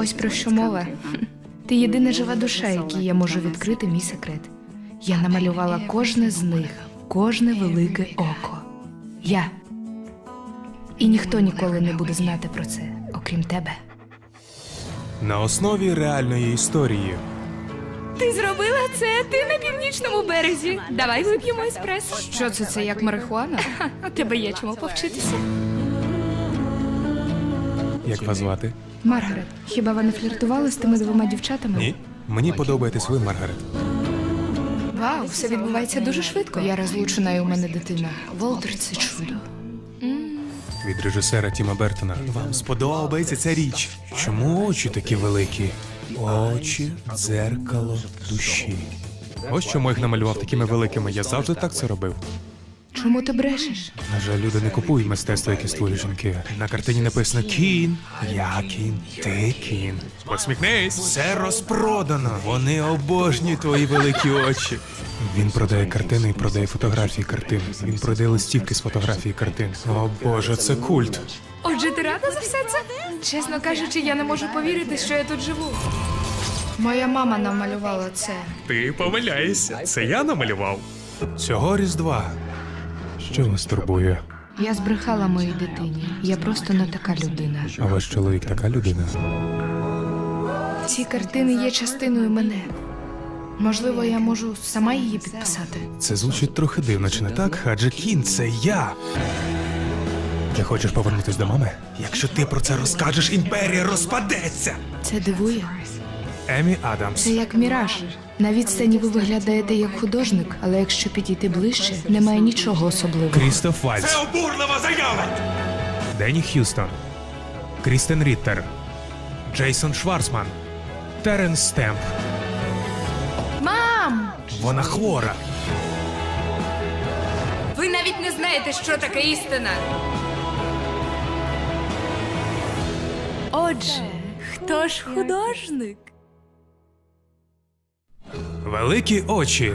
Ось про що мова. Ти єдина жива душа, якій я можу відкрити мій секрет. Я намалювала кожне з них, кожне велике око. Я. І ніхто ніколи не буде знати про це, окрім тебе. На основі реальної історії. Ти зробила це, ти на північному березі. Давай вип'ємо еспресо. Що це, це як марихуана? А тебе є чому повчитися. Як вас звати? Маргарет, хіба ви не фліртували з тими двома дівчатами? Ні. Мені подобаєтесь ви, Маргарет. Вау, все відбувається дуже швидко. Я розлучена і у мене дитина. Волтер, це чудо. Від режисера Тіма Бертона. Вам сподобається ця річ. Чому очі такі великі? Очі дзеркало душі. Ось чому їх намалював такими великими. Я завжди так це робив. Чому ти брешеш? На жаль, люди не купують мистецтво, яке створюють жінки. На картині написано Кін. Я кін, ти кін. Посміхнись. Все розпродано. Вони обожнюють твої великі очі. Він продає картини і продає фотографії картин. Він продає листівки з фотографії картин. О боже, це культ. Отже, ти рада за все це? Чесно кажучи, я не можу повірити, що я тут живу. Моя мама намалювала це. Ти помиляєшся. Це я намалював. Цього різдва. Що вас турбує? Я збрехала моїй дитині. Я просто не така людина. А ваш чоловік така людина? Ці картини є частиною мене. Можливо, я можу сама її підписати. Це звучить трохи дивно, чи не так? Адже кін це я. Ти хочеш повернутись до мами? Якщо ти про це розкажеш, імперія розпадеться. Це дивує. Емі Адамс. Це як міраж. На відстані ви виглядаєте як художник, але якщо підійти ближче, немає нічого особливого. Крістоф Вальц. Це обурлива заява! Денні Х'юстон. Крістен Ріттер. Джейсон Шварцман. Теренс Стемп. Мам! Вона хвора. Ви навіть не знаєте, що таке істина. Отже, хто ж художник? Великі очі.